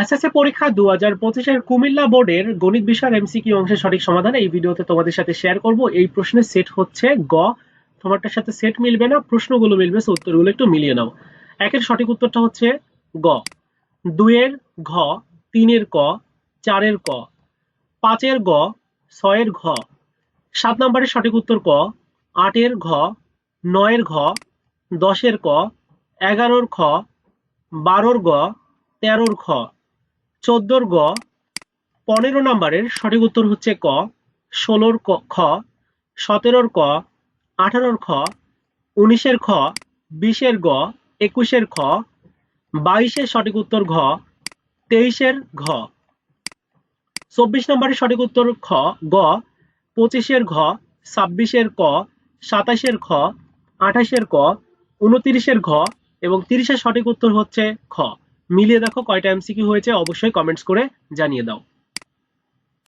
SSC পরীক্ষা দু হাজার পঁচিশের কুমিল্লা বোর্ডের গণিত বিষয়ের এমসিকিউ অংশের সঠিক সমাধান এই ভিডিওতে তোমাদের সাথে শেয়ার করব। এই প্রশ্নের সেট হচ্ছে গ। তোমারটার সাথে সেট মিলবে না, প্রশ্নগুলো মিলবে সো উত্তরগুলো একটু মিলিয়ে নাও। একের সঠিক উত্তরটা হচ্ছে গ। দুইয়ের ঘ, তিনের ক, চারের ক, পাঁচের গ, ছয়ের ঘ। সাত নম্বরের সঠিক উত্তর ক। আটের ঘ, নয়ের ঘ, দশের ক, এগারোর খ, বারোর গ, তেরোর খ। চোদ্দোর গ, পনেরো নম্বরের সঠিক উত্তর হচ্ছে ক, ষোলোর খ, সতেরোর ক, আঠারোর খ, উনিশের খ, বিশের গ, একুশের খ, বাইশের সঠিক উত্তর ঘ, তেইশের ঘ। চব্বিশ নম্বরের সঠিক উত্তর খ, গ, পঁচিশের ঘ, ছাব্বিশের ক, সাতাশের খ, আঠাশের ক, উনত্রিশের ঘ এবং তিরিশের সঠিক উত্তর হচ্ছে খ। মিলিয়ে দেখো কয়টা এমসিকিউ হয়েছে অবশ্যই কমেন্টস করে জানিয়ে দাও।